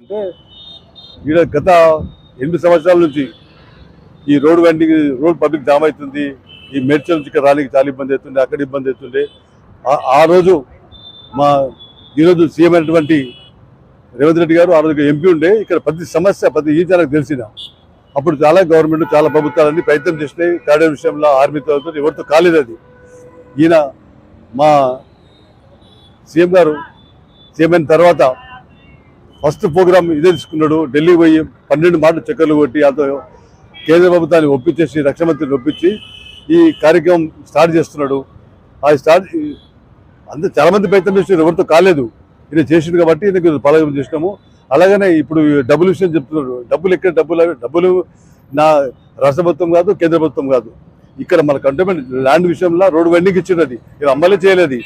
అంటే ఈడ గత ఎనిమిది సంవత్సరాల నుంచి ఈ road vending road public jam అవుతుంది ఈ మేడ్చల్ నుంచి ఇక్కడ రానికి చాలా ఇబ్బంది అవుతుంది అక్కడ ఇబ్బంది అవుతుండే ఆ- రోజు మా ఈరోజు సీఎం అయినటువంటి రేవంత్ రెడ్డి గారు ఆ రోజు ఎంపీ ఉండే ఇక్కడ ప్రతి సమస్య ప్రతి ఈ జనకు తెలిసిన. అప్పుడు చాలా గవర్నమెంట్ చాలా ప్రభుత్వాలన్నీ ప్రయత్నం చేసినాయి కాడే విషయంలో ఆర్మీతో ఎవరితో కాలేదు అది. ఈయన మా సీఎం గారు సీఎం అయిన తర్వాత ఫస్ట్ ప్రోగ్రామ్ ఇదే తీసుకున్నాడు. ఢిల్లీ పోయి పన్నెండు మాటలు చక్కర్లు కొట్టి అతను కేంద్ర ప్రభుత్వాన్ని ఒప్పించేసి రక్షణ మంత్రిని ఒప్పించి ఈ కార్యక్రమం స్టార్ట్ చేస్తున్నాడు. ఆ స్టార్ట్ అందరూ చాలా మంది ప్రయత్నం చేసి ఎవరితో కాలేదు. ఇది చేసిండు కాబట్టి ఈయనకు పలకం చేసినాము. అలాగనే ఇప్పుడు డబ్బులు డబ్బుల విషయం చెప్తున్నాడు. డబ్బులు ఎక్కడ డబ్బులు డబ్బులు నా రాష్ట్ర ప్రభుత్వం కాదు కేంద్ర ప్రభుత్వం కాదు. ఇక్కడ మన కంటోన్మెంట్ ల్యాండ్ విషయంలో రోడ్డు వెండింగ్ ఇచ్చినది ఇది అమ్మలే చేయలేదు.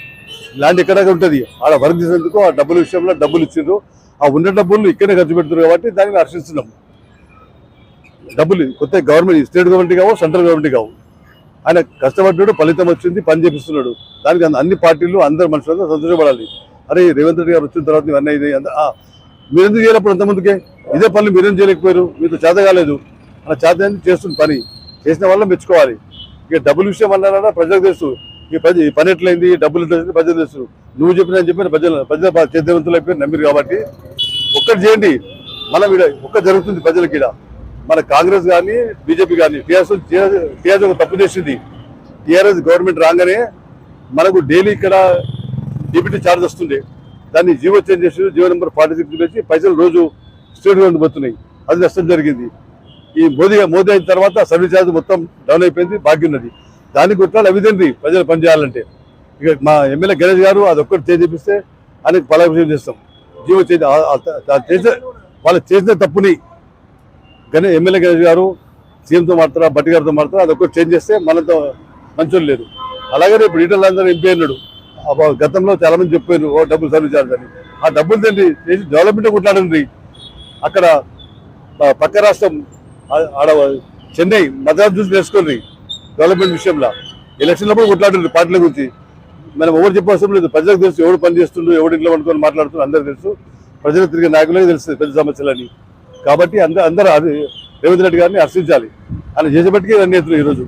ల్యాండ్ ఎక్కడ ఉంటుంది? ఆడ వర్క్ చేసేందుకు ఆ డబ్బుల విషయంలో డబ్బులు ఇచ్చిండ్రు. ఆ ఉన్న డబ్బులు ఇక్కడే ఖర్చు పెడుతున్నారు కాబట్టి దాన్ని హర్షిస్తున్నాం. డబ్బులు కొత్త గవర్నమెంట్ స్టేట్ గవర్నమెంట్ కావు సెంట్రల్ గవర్నమెంట్ కావు. ఆయన కష్టపడ్డాడు ఫలితం వచ్చింది పని చేపిస్తున్నాడు. దానికి అన్ని పార్టీలు అందరు మనుషులంతా సంతోషపడాలి. అరే రేవంత్ రెడ్డి గారు వచ్చిన తర్వాత ఇవన్నీ ఇది మీరెందుకు చేయలేప్పుడు అంతమందికే ఇదే పనులు మీరేం చేయలేకపోయారు? మీతో చేత కాలేదు. అలా చేత చేస్తుంది పని. చేసిన వల్ల మెచ్చుకోవాలి. ఇక డబ్బుల విషయం అన్నారా ప్రజలకు తెలుసు. ఈ పని ఈ పని ఎట్లయింది? డబ్బులు ఎట్లయింది? ప్రజలు తెలుసు. నువ్వు చెప్పిన చెప్పిన ప్రజలు ప్రజల చేతవంతులు అయిపోయి నమ్మిరు కాబట్టి ఒక్కటి చేయండి మనం ఇక్కడ ఒక్క జరుగుతుంది ప్రజలకి ఇక్కడ మన కాంగ్రెస్ కానీ బీజేపీ కానీ టీఆర్ఎస్ టీఆర్ఎస్ ఒక తప్పు చేసింది. టీఆర్ఎస్ గవర్నమెంట్ రాగానే మనకు డైలీ ఇక్కడ డిప్యూటీ ఛార్జ్ వస్తుంది. దాన్ని జీవో చేంజ్ చేసి జీవో నెంబర్ ఫార్టీ సిక్స్ పెట్టి పైసలు రోజు స్టేట్ గవర్నమెంట్ పోతున్నాయి. అది నష్టం జరిగింది. ఈ మోదీ మోదీ అయిన తర్వాత సర్వీస్ ఛార్జ్ మొత్తం డౌన్ అయిపోయింది బాకీ ఉన్నది. దానికి కొట్టాలి అవిదండి ప్రజలు పనిచేయాలంటే. ఇక మా ఎమ్మెల్యే గణేష్ గారు అది ఒక్కటి చేపిస్తే ఆయనకు పలాభిషేకం చేస్తాం. జీవో చేసిన ఆ- వాళ్ళు చేసిన తప్పుని గణే ఎమ్మెల్యే గణేష్ గారు సీఎంతో మాట్లాడారు బట్టి గారితో మాట్లాడారు అది చేంజ్ చేస్తే మనతో మంచోళ్ళు లేదు అలాగే ఇప్పుడు ఈటల అందరూ ఎంపీ అన్నాడు ఆ గతంలో చాలా మంది చెప్పారు ఓ డబ్బులు సర్వీస్ ఛార్జ్ అని. ఆ డబ్బులు తండ్రి చేసి డెవలప్మెంట్ కొట్లాడండి. అక్కడ పక్క రాష్ట్రం ఆడ చెన్నై మద్రాసు చూసి నేర్చుకోండి. డెవలప్మెంట్ విషయంలో. ఎలక్షన్లో కూడా కొట్లాడండి పార్టీల గురించి. మనం ఎవరు చెప్పవసరం లేదు. ప్రజలకు తెలుసు ఎవడు పని ఎవరు ఇంట్లో పడుకొని మాట్లాడుతుండ్రు అందరూ తెలుసు. ప్రజలకు తిరిగే నాయకులే తెలుస్తుంది పెద్ద సమస్యలని. కాబట్టి అందరూ అందరూ అది రేవంత్ రెడ్డి గారిని హర్షించాలి. ఆయన చేసేపటికి నేతలు ఈరోజు.